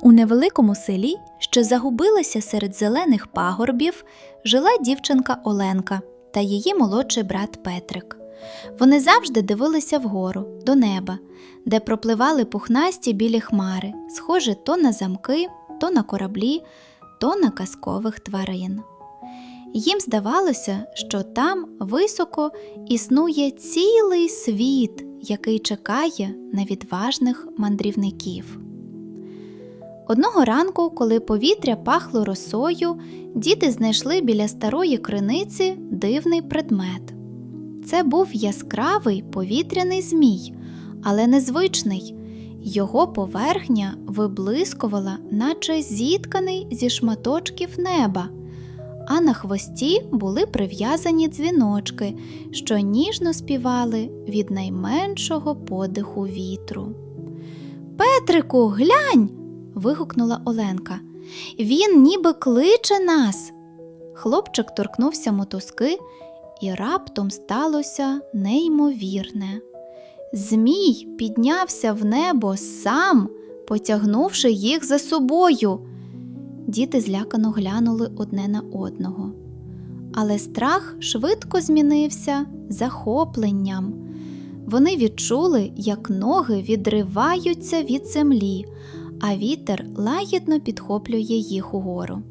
У невеликому селі, що загубилося серед зелених пагорбів, жила дівчинка Оленка та її молодший брат Петрик. Вони завжди дивилися вгору, до неба, де пропливали пухнасті білі хмари, схожі то на замки, то на кораблі, то на казкових тварин. Їм здавалося, що там високо існує цілий світ, який чекає на відважних мандрівників. Одного ранку, коли повітря пахло росою, діти знайшли біля старої криниці дивний предмет. Це був яскравий повітряний змій, але незвичний. Його поверхня виблискувала, наче зітканий зі шматочків неба, а на хвості були прив'язані дзвіночки, що ніжно співали від найменшого подиху вітру. Петрику, глянь! Вигукнула Оленка. Він ніби кличе нас. Хлопчик торкнувся мотузки, і раптом сталося неймовірне. Змій піднявся в небо сам, потягнувши їх за собою. Діти злякано глянули одне на одного. Але страх швидко змінився захопленням. Вони відчули, як ноги відриваються від землі, а вітер лагідно підхоплює їх угору.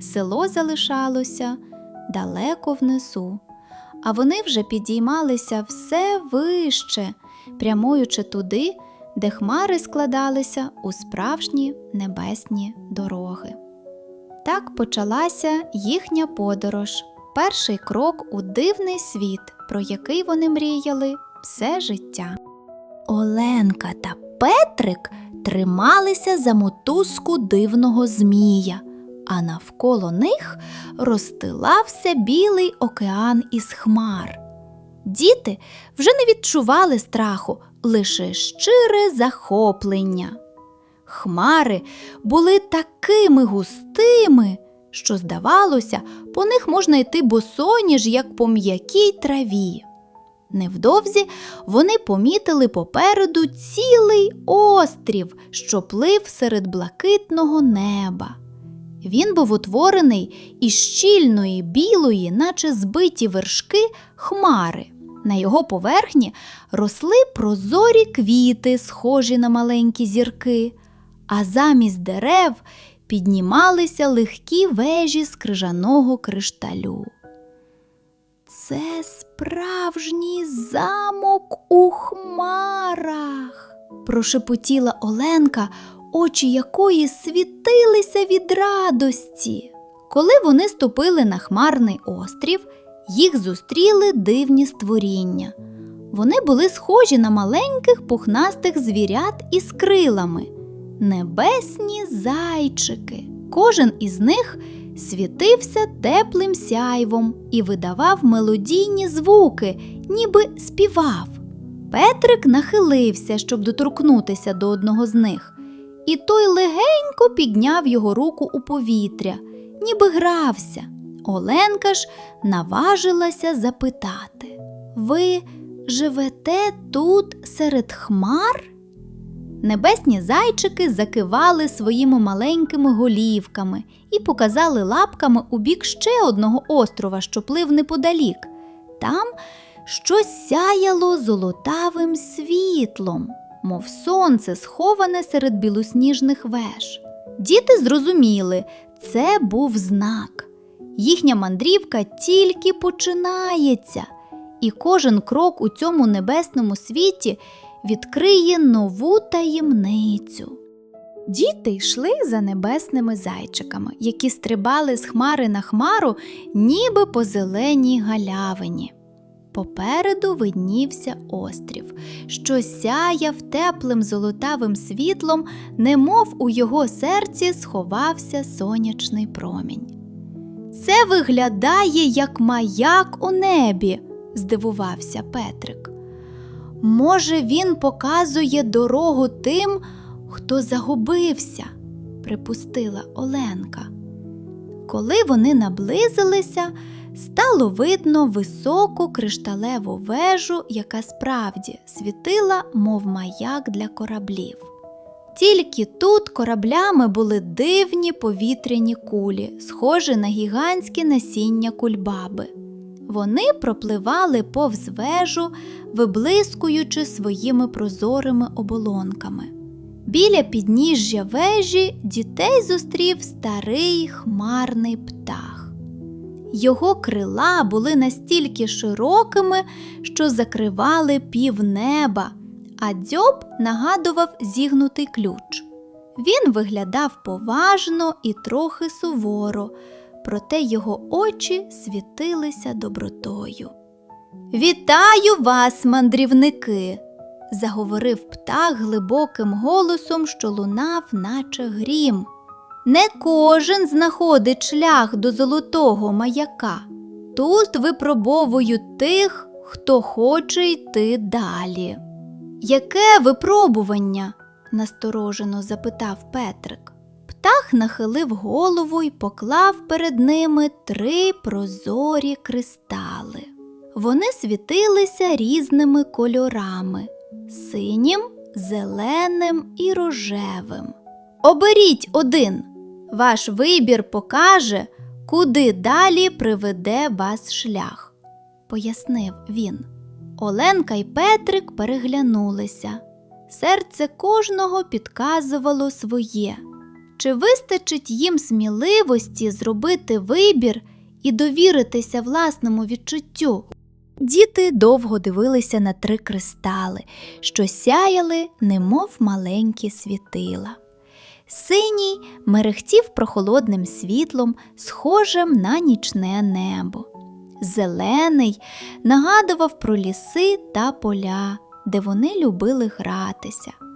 Село залишалося далеко внизу, а вони вже підіймалися все вище, прямуючи туди, де хмари складалися у справжні небесні дороги. Так почалася їхня подорож, перший крок у дивний світ, про який вони мріяли все життя. Оленка та Петрик трималися за мотузку дивного змія, а навколо них розстилався білий океан із хмар. Діти вже не відчували страху, лише щире захоплення. Хмари були такими густими, що, здавалося, по них можна йти босоніж, як по м'якій траві. Невдовзі вони помітили попереду цілий острів, що плив серед блакитного неба. Він був утворений із щільної білої, наче збиті вершки, хмари. На його поверхні росли прозорі квіти, схожі на маленькі зірки, а замість дерев піднімалися легкі вежі з крижаного кришталю. Це справжній замок у хмарах, прошепотіла Оленка, очі якої світилися від радості. Коли вони ступили на хмарний острів, їх зустріли дивні створіння. Вони були схожі на маленьких пухнастих звірят із крилами, небесні зайчики. Кожен із них світився теплим сяйвом і видавав мелодійні звуки, ніби співав. Петрик нахилився, щоб доторкнутися до одного з них, і той легенько підняв його руку у повітря, ніби грався. Оленка ж наважилася запитати Ви живете тут серед хмар? Небесні зайчики закивали своїми маленькими голівками і показали лапками у бік ще одного острова, що плив неподалік. Там щось сяяло золотавим світлом, мов сонце, сховане серед білосніжних веж. Діти зрозуміли, це був знак. Їхня мандрівка тільки починається, і кожен крок у цьому небесному світі відкриє нову таємницю. Діти йшли за небесними зайчиками, які стрибали з хмари на хмару, ніби по зеленій галявині. Попереду виднівся острів, що сяяв теплим золотавим світлом, немов у його серці сховався сонячний промінь. Це виглядає як маяк у небі, здивувався Петрик. Може, він показує дорогу тим, хто загубився, припустила Оленка. Коли вони наблизилися, стало видно високу кришталеву вежу, яка справді світила, мов маяк для кораблів. Тільки тут кораблями були дивні повітряні кулі, схожі на гігантські насіння кульбаби. Вони пропливали повз вежу, виблискуючи своїми прозорими оболонками. Біля підніжжя вежі дітей зустрів старий хмарний птах. Його крила були настільки широкими, що закривали півнеба, а дзьоб нагадував зігнутий ключ. Він виглядав поважно і трохи суворо, проте його очі світилися добротою. Вітаю вас, мандрівники! заговорив птах глибоким голосом, що лунав, наче грім. Не кожен знаходить шлях до золотого маяка. Тут випробовують тих, хто хоче йти далі. Яке випробування? насторожено запитав Петрик. Птах нахилив голову і поклав перед ними три прозорі кристали. Вони світилися різними кольорами синім, зеленим і рожевим. Оберіть один. Ваш вибір покаже, куди далі приведе вас шлях, пояснив він. Оленка й Петрик переглянулися. Серце кожного підказувало своє. Чи вистачить їм сміливості зробити вибір і довіритися власному відчуттю? Діти довго дивилися на три кристали, що сяяли, немов маленькі світила. Синій мерехтів прохолодним світлом, схожим на нічне небо. Зелений нагадував про ліси та поля, де вони любили гратися.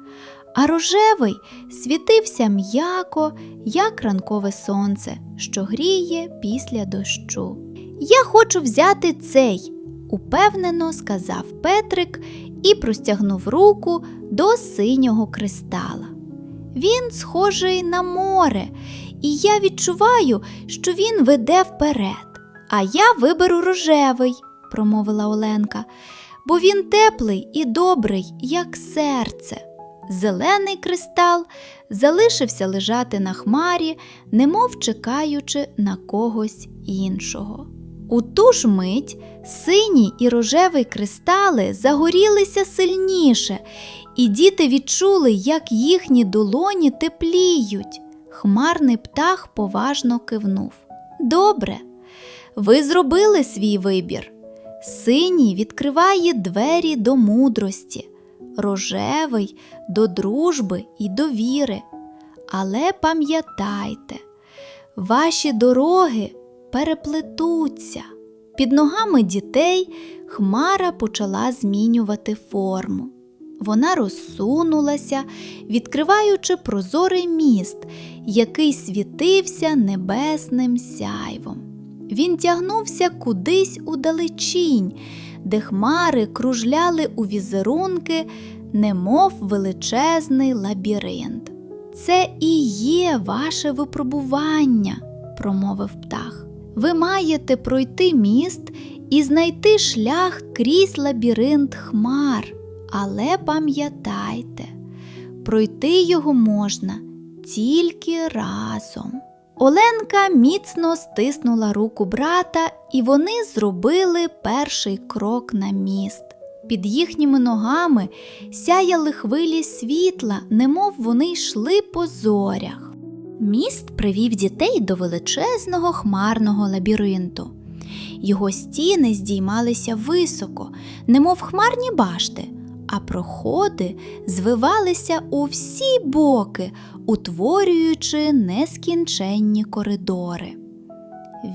А рожевий світився м'яко, як ранкове сонце, що гріє після дощу. Я хочу взяти цей, упевнено сказав Петрик і простягнув руку до синього кристала. Він схожий на море, і я відчуваю, що він веде вперед. А я виберу рожевий, промовила Оленка, бо він теплий і добрий, як серце. Зелений кристал залишився лежати на хмарі, немов чекаючи на когось іншого. У ту ж мить синій і рожевий кристали загорілися сильніше, і діти відчули, як їхні долоні тепліють. Хмарний птах поважно кивнув. Добре, ви зробили свій вибір. Синій відкриває двері до мудрості, рожевий до дружби і довіри. Але пам'ятайте, ваші дороги переплетуться. Під ногами дітей хмара почала змінювати форму. Вона розсунулася, відкриваючи прозорий міст, який світився небесним сяйвом. Він тягнувся кудись у далечінь, де хмари кружляли у візерунки, немов величезний лабіринт. Це і є ваше випробування, промовив птах. Ви маєте пройти міст і знайти шлях крізь лабіринт хмар. Але пам'ятайте, пройти його можна тільки разом. Оленка міцно стиснула руку брата, і вони зробили перший крок на міст. Під їхніми ногами сяяли хвилі світла, немов вони йшли по зорях. Міст привів дітей до величезного хмарного лабіринту. Його стіни здіймалися високо, немов хмарні башти, а проходи звивалися у всі боки, утворюючи нескінченні коридори.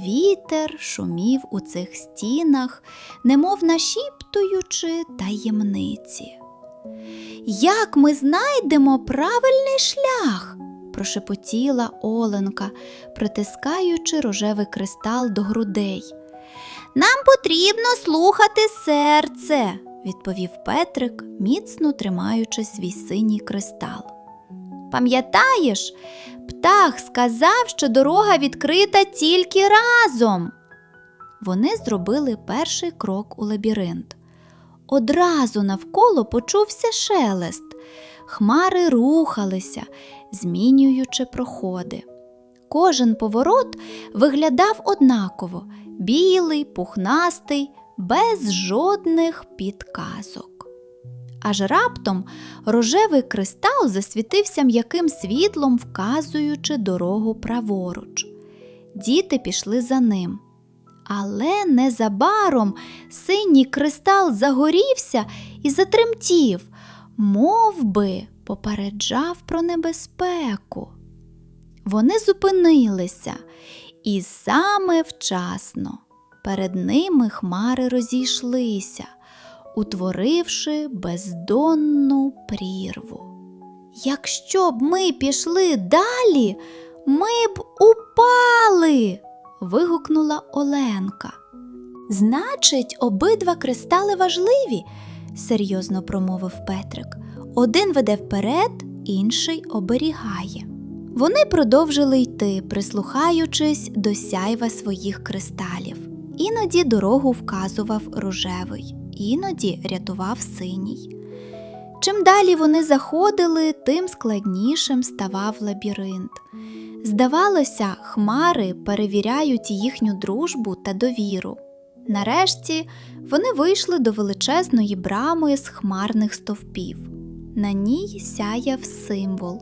Вітер шумів у цих стінах, немов нашіптуючи таємниці. Як ми знайдемо правильний шлях? прошепотіла Оленка, притискаючи рожевий кристал до грудей. Нам потрібно слухати серце, відповів Петрик, міцно тримаючи свій синій кристал. Пам'ятаєш, птах сказав, що дорога відкрита тільки разом. Вони зробили перший крок у лабіринт. Одразу навколо почувся шелест. хмари рухалися, змінюючи проходи. Кожен поворот виглядав однаково білий, пухнастий, без жодних підказок. Аж раптом рожевий кристал засвітився м'яким світлом, вказуючи дорогу праворуч. Діти пішли за ним. Але незабаром синій кристал загорівся і затремтів, мов би попереджав про небезпеку. Вони зупинилися, і саме вчасно перед ними хмари розійшлися, утворивши бездонну прірву. Якщо б ми пішли далі, ми б упали. вигукнула Оленка. Значить, обидва кристали важливі, серйозно промовив Петрик. Один веде вперед, інший оберігає. Вони продовжили йти, прислухаючись до сяйва своїх кристалів. Іноді дорогу вказував рожевий, іноді рятував синій. Чим далі вони заходили, тим складнішим ставав лабіринт. Здавалося, хмари перевіряють їхню дружбу та довіру. Нарешті вони вийшли до величезної брами з хмарних стовпів. На ній сяяв символ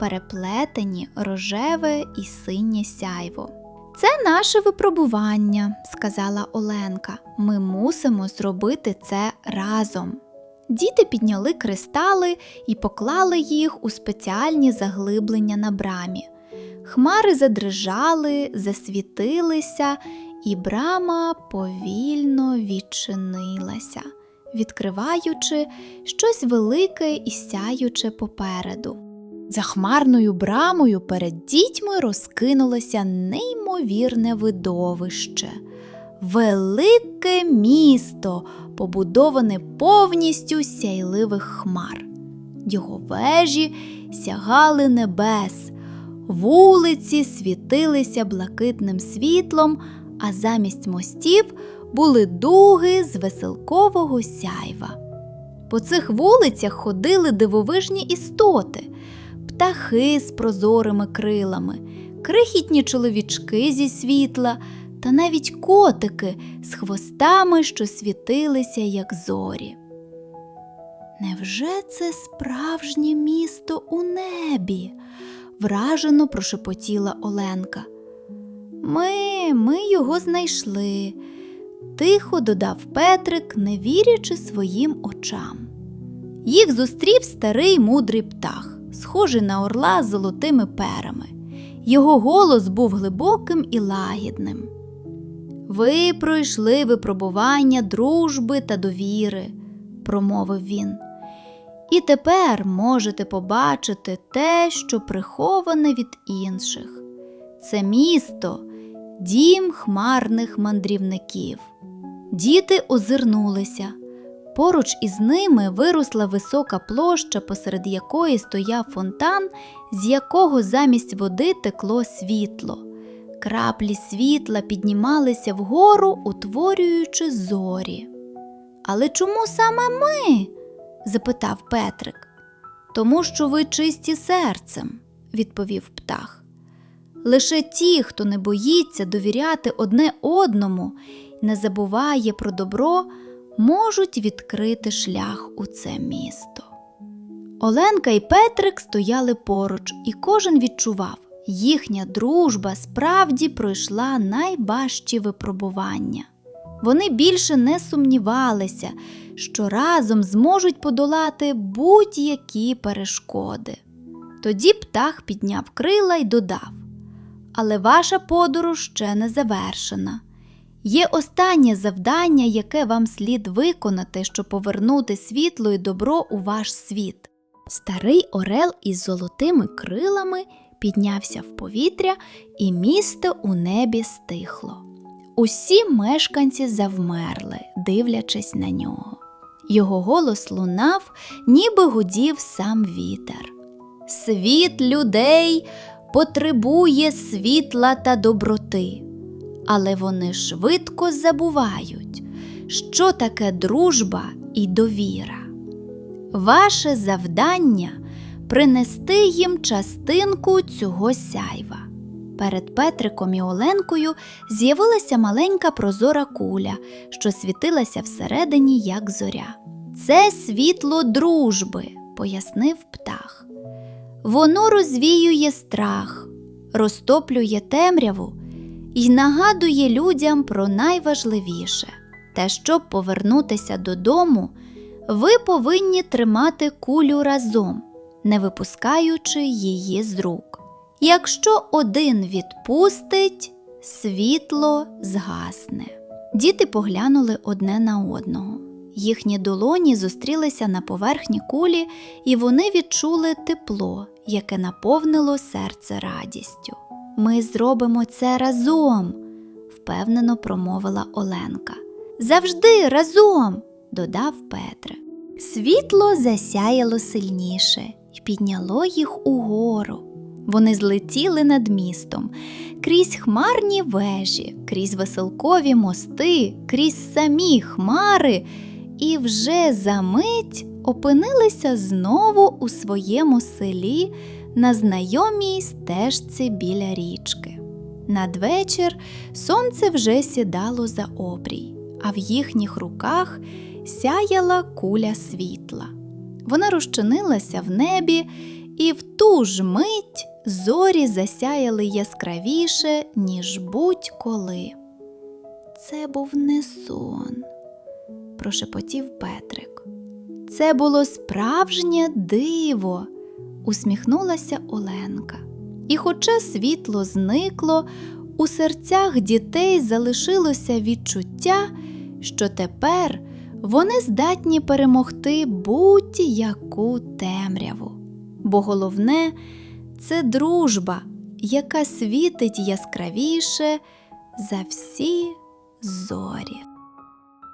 переплетені рожеве і синє сяйво. Це наше випробування, сказала Оленка. Ми мусимо зробити це разом. Діти підняли кристали і поклали їх у спеціальні заглиблення на брамі. Хмари задрижали, засвітилися, і брама повільно відчинилася, відкриваючи щось велике і сяюче попереду. За хмарною брамою перед дітьми розкинулося неймовірне видовище. Велике місто, побудоване повністю сяйливих хмар. Його вежі сягали небес, вулиці світилися блакитним світлом, а замість мостів були дуги з веселкового сяйва. По цих вулицях ходили дивовижні істоти птахи з прозорими крилами, крихітні чоловічки зі світла та навіть котики з хвостами, що світилися, як зорі. Невже це справжнє місто у небі? вражено прошепотіла Оленка. Ми, ми його знайшли, тихо додав Петрик, не вірячи своїм очам. Їх зустрів старий мудрий птах схожий на орла з золотими перами. Його голос був глибоким і лагідним. Ви пройшли випробування дружби та довіри, промовив він. І тепер можете побачити те, що приховане від інших. Це місто, дім хмарних мандрівників. Діти озирнулися. Поруч із ними виросла висока площа, посеред якої стояв фонтан, з якого замість води текло світло. Краплі світла піднімалися вгору, утворюючи зорі. Але чому саме ми? запитав Петрик. Тому що ви чисті серцем, відповів птах. Лише ті, хто не боїться довіряти одне одному не забуває про добро можуть відкрити шлях у це місто. Оленка і Петрик стояли поруч, і кожен відчував, їхня дружба справді пройшла найважчі випробування. Вони більше не сумнівалися, що разом зможуть подолати будь-які перешкоди. Тоді птах підняв крила й додав: Але ваша подорож ще не завершена. Є останнє завдання, яке вам слід виконати, щоб повернути світло і добро у ваш світ. Старий Орел із золотими крилами піднявся в повітря, і місто у небі стихло. Усі мешканці завмерли, дивлячись на нього. Його голос лунав, ніби гудів сам вітер. Світ людей потребує світла та доброти але вони швидко забувають, що таке дружба і довіра. Ваше завдання принести їм частинку цього сяйва. Перед Петриком і Оленкою з'явилася маленька прозора куля, що світилася всередині, як зоря. Це світло дружби, пояснив птах. Воно розвіює страх, розтоплює темряву і нагадує людям про найважливіше. Та щоб повернутися додому, ви повинні тримати кулю разом, не випускаючи її з рук. Якщо один відпустить, світло згасне. Діти поглянули одне на одного. Їхні долоні зустрілися на поверхні кулі, і вони відчули тепло, яке наповнило серце радістю. Ми зробимо це разом, впевнено промовила Оленка. Завжди разом, додав Петре. Світло засяяло сильніше і підняло їх угору. Вони злетіли над містом, крізь хмарні вежі, крізь веселкові мости, крізь самі хмари, і вже за мить опинилися знову у своєму селі на знайомій стежці біля річки. Надвечір сонце вже сідало за обрій, а в їхніх руках сяяла куля світла. Вона розчинилася в небі, і в ту ж мить зорі засяяли яскравіше, ніж будь-коли. Це був не сон, прошепотів Петрик. Це було справжнє диво, усміхнулася Оленка. І хоча світло зникло, у серцях дітей залишилося відчуття, що тепер вони здатні перемогти будь-яку темряву. Бо головне це дружба, яка світить яскравіше за всі зорі.